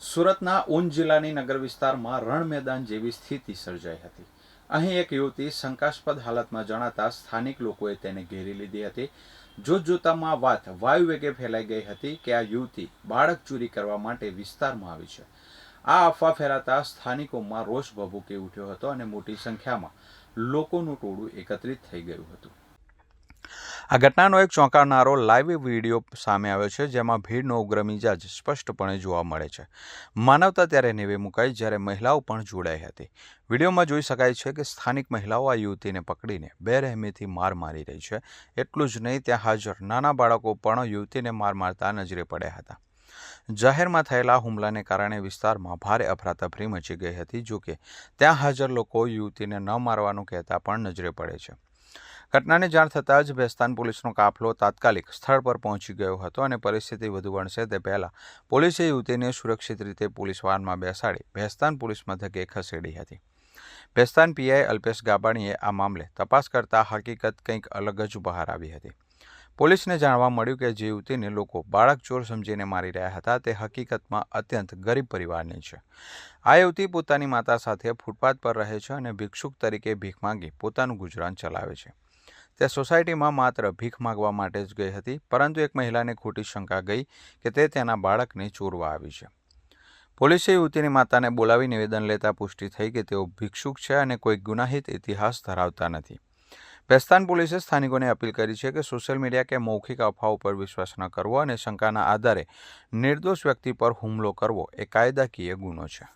સુરતના ઉન જિલ્લાની નગર વિસ્તારમાં રણ મેદાન જેવી સ્થિતિ સર્જાઈ હતી. અહીં એક યુવતી શંકાસ્પદ હાલતમાં જણાતા સ્થાનિક લોકોએ તેને ઘેરી લીધી હતી. જોતજોતામાં વાત વાયુ વેગે ફેલાઈ ગઈ હતી કે આ યુવતી બાળક ચોરી કરવા માટે વિસ્તારમાં આવી છે. આ અફવા ફેલાતા સ્થાનિકોમાં રોષ ભભૂકી ઉઠ્યો હતો અને મોટી સંખ્યામાં લોકોનું ટોળું એકત્રિત થઈ ગયું હતું. આ ઘટનાનો એક ચોંકાવનારો લાઈવ વીડિયો સામે આવ્યો છે, જેમાં ભીડનો ઉગ્ર મિજાજ સ્પષ્ટપણે જોવા મળે છે. માનવતા ત્યારે નેવે મુકાઈ જ્યારે મહિલાઓ પણ જોડાઈ હતી. વિડીયોમાં જોઈ શકાય છે કે સ્થાનિક મહિલાઓ આ યુવતીને પકડીને બેરહેમીથી માર મારી રહી છે. એટલું જ નહીં, ત્યાં હાજર નાના બાળકો પણ યુવતીને માર મારતા નજરે પડ્યા હતા. જાહેરમાં થયેલા હુમલાને કારણે વિસ્તારમાં ભારે અફરાતફરી મચી ગઈ હતી, જોકે ત્યાં હાજર લોકો યુવતીને ન મારવાનું કહેતા પણ નજરે પડે છે. ઘટનાની જાણ થતાં જ ભેસ્તાન પોલીસનો કાફલો તાત્કાલિક સ્થળ પર પહોંચી ગયો હતો અને પરિસ્થિતિ વધુ વણસે તે પહેલાં પોલીસે યુવતીને સુરક્ષિત રીતે પોલીસ વાહનમાં બેસાડી ભેસ્તાન પોલીસ મથકે ખસેડી હતી. ભેસ્તાન પીઆઈ અલ્પેશ ગાબાણીએ આ મામલે તપાસ કરતા હકીકત કંઈક અલગ જ બહાર આવી હતી. પોલીસને જાણવા મળ્યું કે જે યુવતીને લોકો બાળક ચોર સમજીને મારી રહ્યા હતા તે હકીકતમાં અત્યંત ગરીબ પરિવારની છે. આ યુવતી પોતાની માતા સાથે ફૂટપાથ પર રહે છે અને ભિક્ષુક તરીકે ભીખ માંગી પોતાનું ગુજરાન ચલાવે છે. તે સોસાયટીમાં માત્ર ભીખ માગવા માટે જ ગઈ હતી, પરંતુ એક મહિલાને ખોટી શંકા ગઈ કે તે તેના બાળકને ચોરવા આવી છે. પોલીસે યુવતીની માતાને બોલાવી નિવેદન લેતા પુષ્ટિ થઈ કે તેઓ ભિક્ષુક છે અને કોઈ ગુનાહિત ઇતિહાસ ધરાવતા નથી. બેસ્તાન પોલીસે સ્થાનિકોને અપીલ કરી છે કે સોશિયલ મીડિયા કે મૌખિક અફવાઓ પર વિશ્વાસ ન કરવો અને શંકાના આધારે નિર્દોષ વ્યક્તિ પર હુમલો કરવો એ કાયદાકીય ગુનો છે.